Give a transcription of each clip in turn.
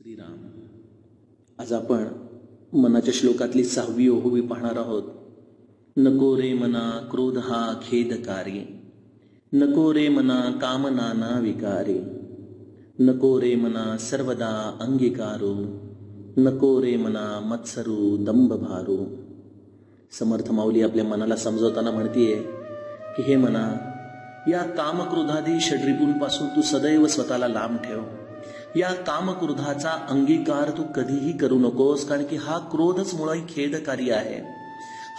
श्रीराम. आज आपण मनाच्या श्लोकातली सहावी ओहोवी पाहणार आहोत. नको रे मना क्रोध हा खेदकारी नको रे मना कामनाना विकारे. नको रे मना सर्वदा अंगीकारो. नको रे मना मत्सरू दंभ भारू समर्थ माऊली आपल्या मनाला समजवताना म्हणतीये की हे मना या कामक्रोधादी षड्रिपूंपासून तू सदैव स्वतःला लांब ठेव. या कामक्रोधाचा अंगीकार तू कधीही करू नकोस कारण की हा क्रोधच मुळी खेदकारी आहे.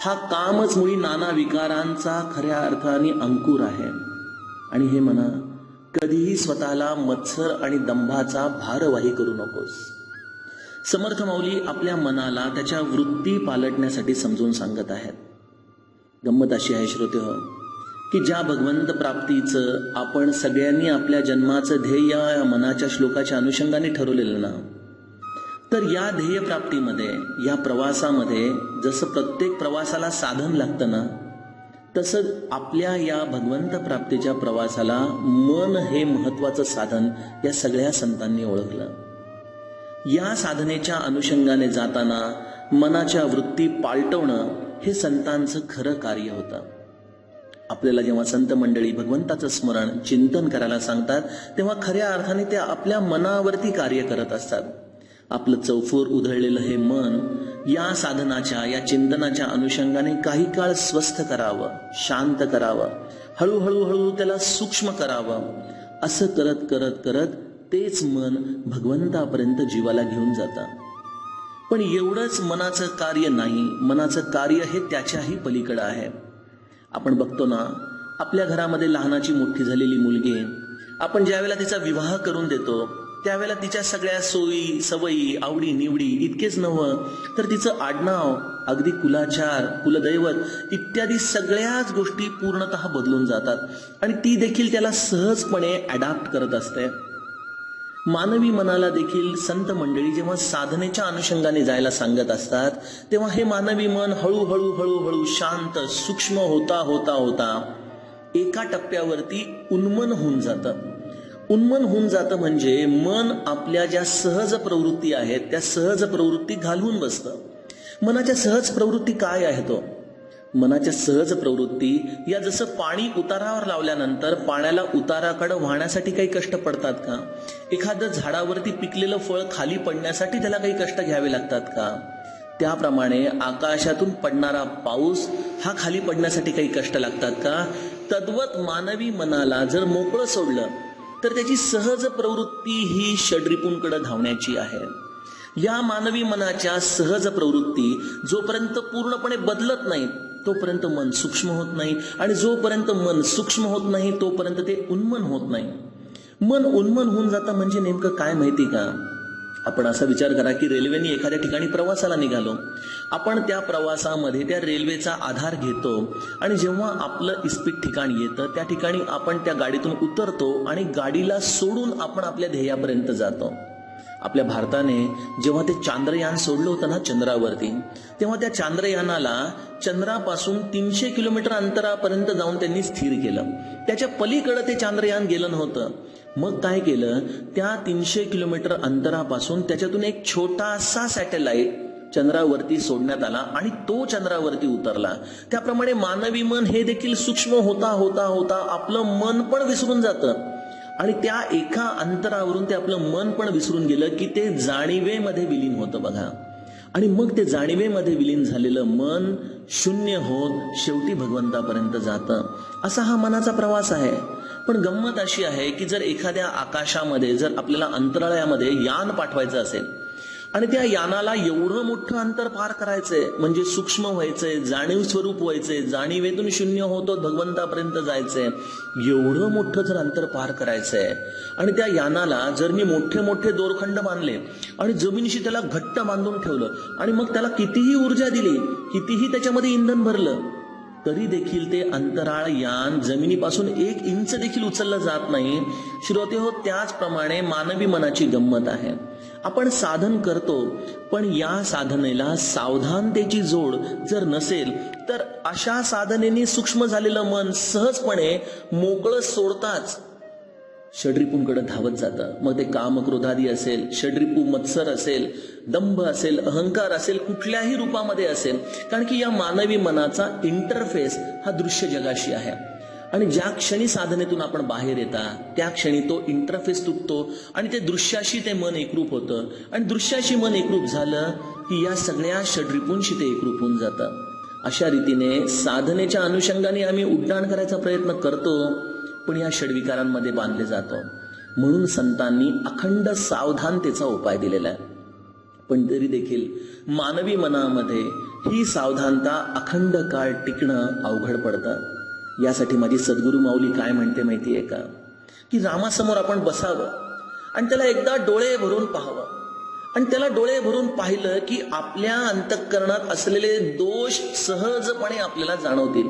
हा कामच मुळी नाना विकारांचा खऱ्या अर्थाने अंकुर आहे. आणि हे म्हणा कधीही स्वतःला मत्सर आणि दंभाचा भारवाही करू नकोस. समर्थ माऊली आपल्या मनाला त्याच्या वृत्ती पालटण्यासाठी समजून सांगत आहेत. गंमत अशी आहे श्रोते हो की ज्या भगवंत प्राप्तीचं आपण सगळ्यांनी आपल्या जन्माचं ध्येय या मनाच्या श्लोकाच्या अनुषंगाने ठरवलेलं ना तर या ध्येय प्राप्तीमध्ये या प्रवासामध्ये जसं प्रत्येक प्रवासाला साधन लागतं ना तसं आपल्या या भगवंत प्राप्तीच्या प्रवासाला मन हे महत्वाचं साधन या सगळ्या संतांनी ओळखलं. या साधनेच्या अनुषंगाने जाताना मनाच्या वृत्ती पालटवणं हे संतांचं खरं कार्य होतं. आपल्याला जेव्हा संत मंडळी भगवंताचं स्मरण चिंतन करायला सांगतात तेव्हा खऱ्या अर्थाने ते आपल्या मनावरती कार्य करत असतात. आपलं चौफोर उधळलेलं हे मन या साधनाच्या या चिंतनाच्या अनुषंगाने काही काळ स्वस्थ करावं शांत करावं हळूहळू हळू त्याला सूक्ष्म करावं. असं करत करत करत तेच मन भगवंतापर्यंत जीवाला घेऊन जातं. पण एवढंच मनाचं कार्य नाही मनाचं कार्य हे त्याच्याही पलीकडं आहे. आपण बघतो ना आपल्या घरामध्ये लहानाची मोठी झालेली मुलगी आपण ज्यावेळेला तिचा विवाह करून देतो त्यावेळेला तिच्या सगळ्या सोयी सवयी आवडी निवडी इतकेच नव्हं तर तिचं आडनाव अगदी कुलाचार कुलदैवत इत्यादी सगळ्याच गोष्टी पूर्णतः बदलून जातात. आणि ती देखील त्याला सहजपणे अडॅप्ट करत असते. मानवी मनाला देखील संत मंडळी जेव्हा साधनेच्या अनुषंगाने जायला सांगत असतात तेव्हा हे मानवी मन हळूहळू हळूहळू शांत सूक्ष्म होता होता होता एका टप्प्यावरती उन्मन होऊन जातं. उन्मन होऊन जातं म्हणजे मन आपल्या ज्या सहज प्रवृत्ती आहेत त्या सहज प्रवृत्ती घालवून बसतं. मनाच्या सहज प्रवृत्ती काय आहे तो हो? मनाच्या सहज प्रवृत्ती या जसं पाणी उतारावर लावल्यानंतर पाण्याला उताराकडे वाहण्यासाठी काही कष्ट पडतात का? एखादं झाडावरती पिकलेलं फळ खाली पडण्यासाठी त्याला काही कष्ट घ्यावे लागतात का? त्याप्रमाणे आकाशातून पडणारा पाऊस हा खाली पडण्यासाठी काही कष्ट लागतात का? तद्वत मानवी मनाला जर मोकळं सोडलं तर त्याची सहज प्रवृत्ती ही षड्रिपूंकडे धावण्याची आहे. या मानवी मनाच्या सहज प्रवृत्ती जोपर्यंत पूर्णपणे बदलत नाहीत तोपर्यंत मन सूक्ष्म होत नाही आणि जोपर्यंत मन सूक्ष्म होत नाही तोपर्यंत ते उन्मन होत नाही. मन उन्मन होऊन जातं म्हणजे नेमकं काय माहिती का? आपण असा विचार करा की रेल्वेने एखाद्या ठिकाणी प्रवासाला निघालो. आपण त्या प्रवासामध्ये त्या रेल्वेचा आधार घेतो आणि जेव्हा आपलं इस्पित ठिकाण येतं त्या ठिकाणी आपण त्या गाडीतून उतरतो आणि गाडीला सोडून आपण आपल्या ध्येयापर्यंत जातो. आपल्या भारताने जेव्हा ते चांद्रयान सोडलं होतं ना चंद्रावरती तेव्हा त्या चांद्रयानाला चंद्रापासून तीनशे किलोमीटर अंतरापर्यंत जाऊन त्यांनी स्थिर केलं. त्याच्या पलीकडे ते चांद्रयान गेलं नव्हतं. मग काय केलं? त्या तीनशे किलोमीटर अंतरापासून त्याच्यातून एक छोटासा सॅटेलाइट चंद्रावरती सोडण्यात आला आणि तो चंद्रावरती उतरला. त्याप्रमाणे मानवी मन हे देखील सूक्ष्म होता होता होता आपलं मन पण विसरून जातं. आणि त्या एका अंतरावरून ते आपलं मन पण विसरून गेलं की ते जाणीवेमध्ये विलीन होतं बघा. आणि मग ते जाणीवेमध्ये विलीन झालेलं मन शून्य होत शेवटी भगवंतापर्यंत जातं. असा हा मनाचा प्रवास आहे. पण गंमत अशी आहे की जर एखाद्या आकाशामध्ये जर आपल्याला अंतराळामध्ये यान पाठवायचं असेल आणि त्या यानाला एवढं मोठं अंतर पार करायचंय म्हणजे सूक्ष्म व्हायचंय जाणीव स्वरूप व्हायचंय जाणीवेतून शून्य होतो भगवंतापर्यंत जायचंय. एवढं मोठं जर अंतर पार करायचंय आणि त्या यानाला जर मी मोठे मोठे दोरखंड बांधले आणि जमिनीशी त्याला घट्ट बांधून ठेवलं आणि मग त्याला कितीही ऊर्जा दिली कितीही त्याच्यामध्ये इंधन भरलं तरी देखील ते अंतराळ यान जमिनीपासून एक इंच देखील उचललं जात नाही. श्रोते हो त्याचप्रमाणे मानवी मनाची गंमत आहे. आपण साधन करतो पण या साधनेला सावधानतेची जोड जर नसेल तर अशा साधनेने सूक्ष्म झालेलं मन सहजपणे मोकळं सोडताच षड्रिपूंकडे धावत जातं. मग ते काम क्रोधादी असेल षड्रिपू मत्सर असेल दंभ असेल अहंकार असेल कुठल्याही रूपामध्ये असेल. कारण की या मानवी मनाचा इंटरफेस हा दृश्य जगाशी आहे. आणि ज्या क्षणी साधनेतून आपण बाहेर येता त्या क्षणी तो इंटरफेस तुटतो आणि ते दृश्याशी ते मन एकरूप होतं. आणि दृश्याशी मन एकरूप झालं की या सगळ्या षड्रिपूंशी ते एकरूप होऊन जातं. अशा रीतीने साधनेच्या अनुषंगाने आम्ही उड्डाण करायचा प्रयत्न करतो पण या षडविकारांमध्ये बांधले जातो. म्हणून संतांनी अखंड सावधानतेचा उपाय दिलेला आहे. पण तरी देखील मानवी मनामध्ये ही सावधानता अखंड काळ टिकणं अवघड पडतं. यासाठी माझी सद्गुरू माऊली काय म्हणते माहितीये का? की रामासमोर आपण बसावं आणि त्याला एकदा डोळे भरून पाहावं. आणि त्याला डोळे भरून पाहिलं की आपल्या अंतःकरणात असलेले दोष सहजपणे आपल्याला जाणवतील.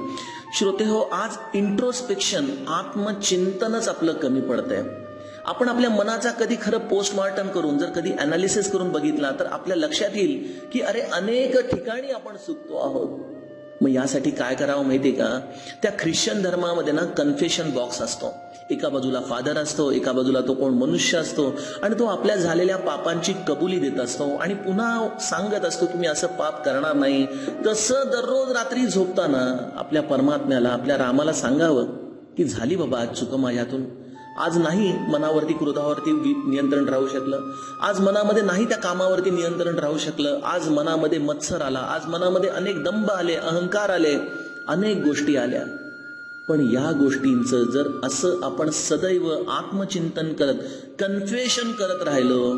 श्रोते हो आज इंट्रोस्पेक्शन आत्मचिंतनच आपलं कमी पडतंय. आपण आपल्या मनाचा कधी खरं पोस्टमॉर्टम करून जर कधी अनालिसिस करून बघितला तर आपल्या लक्षात येईल की अरे अनेक ठिकाणी आपण चुकतो आहोत. मग यासाठी काय करावं माहितीये का? त्या ख्रिश्चन धर्मामध्ये ना कन्फेशन बॉक्स असतो. एका बाजूला फादर असतो एका बाजूला तो कोण मनुष्य असतो आणि तो आपल्या झालेल्या पापांची कबुली देत असतो आणि पुन्हा सांगत असतो की मी असं पाप करणार नाही. तसं दररोज रात्री झोपताना आपल्या परमात्म्याला आपल्या रामाला सांगावं की झाली बाबा आज चुक माझ्यातून. आज नाही मनावरती क्रोधावरती वि- नियंत्रण राहू शकलं. आज मनामध्ये नाही त्या कामावरती नियंत्रण राहू शकलं. आज मनामध्ये मत्सर आला. आज मनामध्ये अनेक दंभ आले अहंकार आले अनेक गोष्टी आल्या. पण या गोष्टींचं जर असं आपण सदैव आत्मचिंतन करत कन्फेशन करत राहिलो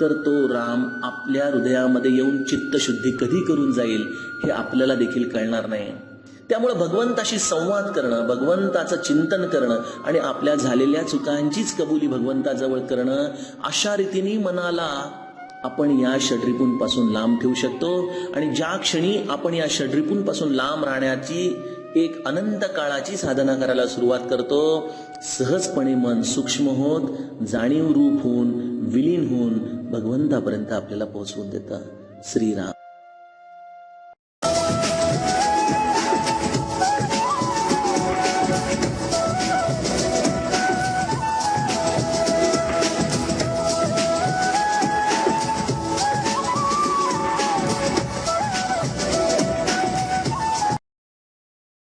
तर तो राम आपल्या हृदयामध्ये येऊन चित्तशुद्धी कधी करून जाईल हे आपल्याला देखील कळणार नाही. त्यामुळे भगवंताशी संवाद करणं भगवंताचं चिंतन करणं आणि आपल्या झालेल्या चुकांचीच कबुली भगवंताजवळ करणं अशा रीतीने मनाला आपण या षड्रिपूंपासून लांब ठेवू शकतो. आणि ज्या क्षणी आपण या षड्रिपूंपासून लांब राहण्याची एक अनंत काळाची साधना करायला सुरुवात करतो सहजपणे मन सूक्ष्म होत जाणीव रूप होऊन विलीन होऊन भगवंतापर्यंत आपल्याला पोहोचवून देतं. श्रीराम.